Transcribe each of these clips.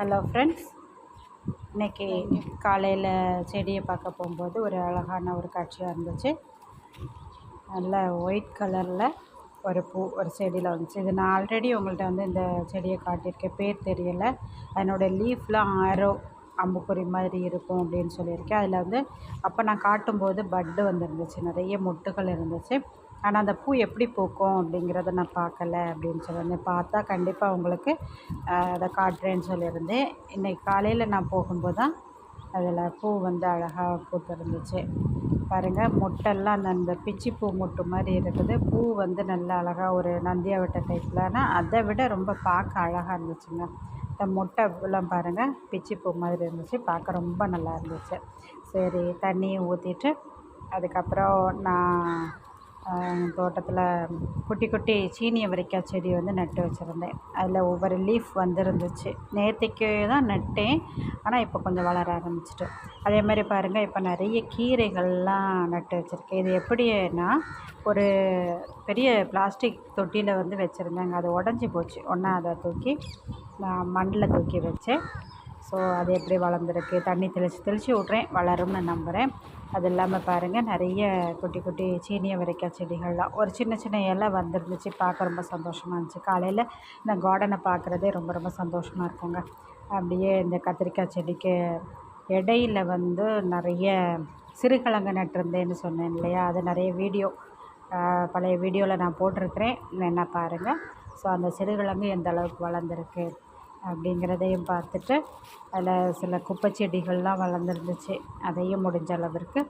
Hello friends இன்றைக்கி காலையில் செடியை பார்க்க போகும்போது ஒரு அழகான ஒரு காட்சியாக இருந்துச்சு. நல்ல ஒயிட் கலரில் ஒரு பூ ஒரு செடியில் வந்துச்சு. இது நான் ஆல்ரெடி உங்கள்கிட்ட வந்து இந்த செடியை காட்டியிருக்கேன். பேர் தெரியலை. அதனோடய லீஃப்லாம் ஆரோ அம்புக்குறி மாதிரி இருக்கும் அப்படின்னு சொல்லியிருக்கேன். அதில் வந்து அப்போ நான் காட்டும்போது பட்டு வந்துருந்துச்சு. நிறைய மொட்டுகள் இருந்துச்சு. ஆனால் அந்த பூ எப்படி பூக்கும் அப்படிங்கிறத நான் பார்க்கல அப்படின்னு சொல்லியிருந்தேன். பார்த்தா கண்டிப்பாக உங்களுக்கு அதை காட்டுறேன்னு சொல்லியிருந்தேன். இன்றைக்கி காலையில் நான் போகும்போது தான் அதில் பூ வந்து அழகாக பூத்திருந்துச்சு. பாருங்கள் மொட்டெல்லாம் அந்த அந்த பிச்சி பூ மொட்டு மாதிரி இருக்குது. பூ வந்து நல்லா அழகாக ஒரு நந்தியாவட்ட டைப்பில் ஆனால் அதை விட ரொம்ப பார்க்க அழகாக இருந்துச்சுங்க. இந்த மொட்டை எல்லாம் பாருங்கள் பிச்சி பூ மாதிரி இருந்துச்சு. பார்க்க ரொம்ப நல்லா இருந்துச்சு. சரி தண்ணியை ஊற்றிட்டு அதுக்கப்புறம் நான் தோட்டத்தில் குட்டி குட்டி சீனி அவரைக்காய் செடி வந்து நட்டு வச்சுருந்தேன். அதில் ஒவ்வொரு லீஃப் வந்துருந்துச்சு. நேற்றுக்கு தான் நட்டேன். ஆனால் இப்போ கொஞ்சம் வளர ஆரம்பிச்சிட்டு. அதே மாதிரி பாருங்கள் இப்போ நிறைய கீரைகள்லாம் நட்டு வச்சுருக்கேன். இது எப்படின்னா ஒரு பெரிய பிளாஸ்டிக் தொட்டியில் வந்து வச்சுருந்தேங்க. அது உடஞ்சி போச்சு. ஒன்றா அதை தூக்கி நான் மண்ணில் தூக்கி வச்சேன். ஸோ அது எப்படி வளர்ந்துருக்கு? தண்ணி தெளித்து தெளித்து விட்றேன். வளரும்னு நம்புகிறேன் அது இல்லாமல் பாருங்கள் நிறைய குட்டி குட்டி சீனிய வரைக்காய் செடிகள்லாம். ஒரு சின்ன சின்ன இலை வந்துருந்துச்சு. பார்க்க ரொம்ப சந்தோஷமாக இருந்துச்சு. காலையில் இந்த கார்டனை பார்க்குறதே ரொம்ப ரொம்ப சந்தோஷமாக இருக்குங்க. அப்படியே இந்த கத்திரிக்காய் செடிக்கு இடையில வந்து நிறைய சிறுகிழங்கு நட்டிருந்தேன்னு சொன்னேன் இல்லையா? அது நிறைய வீடியோ பழைய வீடியோவில் நான் போட்டிருக்கிறேன். வேணால் பாருங்கள் ஸோ அந்த சிறுகிழங்கு எந்த அளவுக்கு வளர்ந்துருக்கு? அப்படிங்கிறதையும் பார்த்துட்டு அதில் சில குப்பை செடிகள்லாம் வளர்ந்துருந்துச்சு. அதையும் முடிஞ்ச அளவிற்கு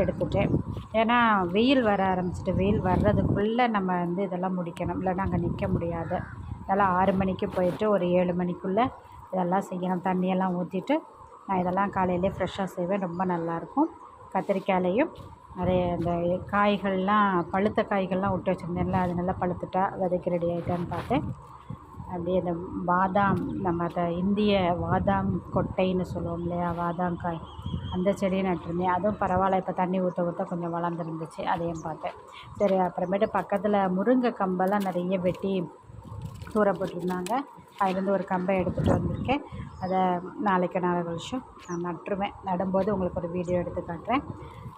எடுத்துட்டேன். ஏன்னா வெயில் வர ஆரம்பிச்சிட்டு வெயில் வர்றதுக்குள்ளே நம்ம வந்து இதெல்லாம் முடிக்கணும். இல்லைன்னா அங்கே நிற்க முடியாது. அதெல்லாம் ஆறு மணிக்கு போயிட்டு ஒரு ஏழு மணிக்குள்ளே இதெல்லாம் செய்யணும். தண்ணியெல்லாம் ஊற்றிட்டு நான் இதெல்லாம் காலையிலே ஃப்ரெஷ்ஷாக செய்வேன். ரொம்ப நல்லாயிருக்கும். கத்திரிக்காயிலையும் நிறைய இந்த காய்கள்லாம் பழுத்த காய்கள்லாம் விட்டு வச்சுருந்தேன்ல அது நல்லா பழுத்துட்டா விதைக்கு ரெடி ஆகிட்டான்னு பார்த்தேன். அப்படியே இந்த பாதாம் நம்ம அதை இந்திய பாதாம் கொட்டைன்னு சொல்லுவோம் இல்லையா பாதாம் காய் அந்த செடியை நட்டிருந்தேன். அதுவும் பரவாயில்ல இப்போ தண்ணி ஊற்ற ஊற்ற கொஞ்சம் வளர்ந்துருந்துச்சு. அதையும் பார்த்தேன். சரி அப்புறமேட்டு பக்கத்தில் முருங்கை கம்பெல்லாம் நிறைய வெட்டி தூர போட்டிருந்தாங்க. அதுலேருந்து ஒரு கம்பை எடுத்துகிட்டு வந்திருக்கேன். அதை நாளைக்கு நாலு வருஷம் நான் நட்டுருவேன். நடும்போது உங்களுக்கு ஒரு வீடியோ எடுத்து காட்டுறேன்.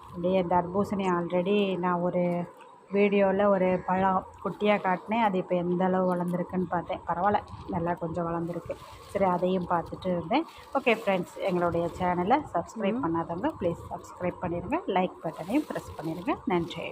அப்படியே தர்பூசணி ஆல்ரெடி நான் ஒரு வீடியோவில் ஒரு பழம் குட்டியாக காட்டினேன். அது இப்போ எந்த அளவு வளர்ந்துருக்குன்னு பார்த்தேன். பரவாயில்ல நல்லா கொஞ்சம் வளர்ந்துருக்கு. சரி அதையும் பார்த்துட்டு இருந்தேன். ஓகே ஃப்ரெண்ட்ஸ் எங்களுடைய சேனலை சப்ஸ்கிரைப் பண்ணாதவங்க ப்ளீஸ் சப்ஸ்கிரைப் பண்ணிடுங்க லைக் பட்டனையும் ப்ரெஸ் பண்ணிடுங்க நன்றி.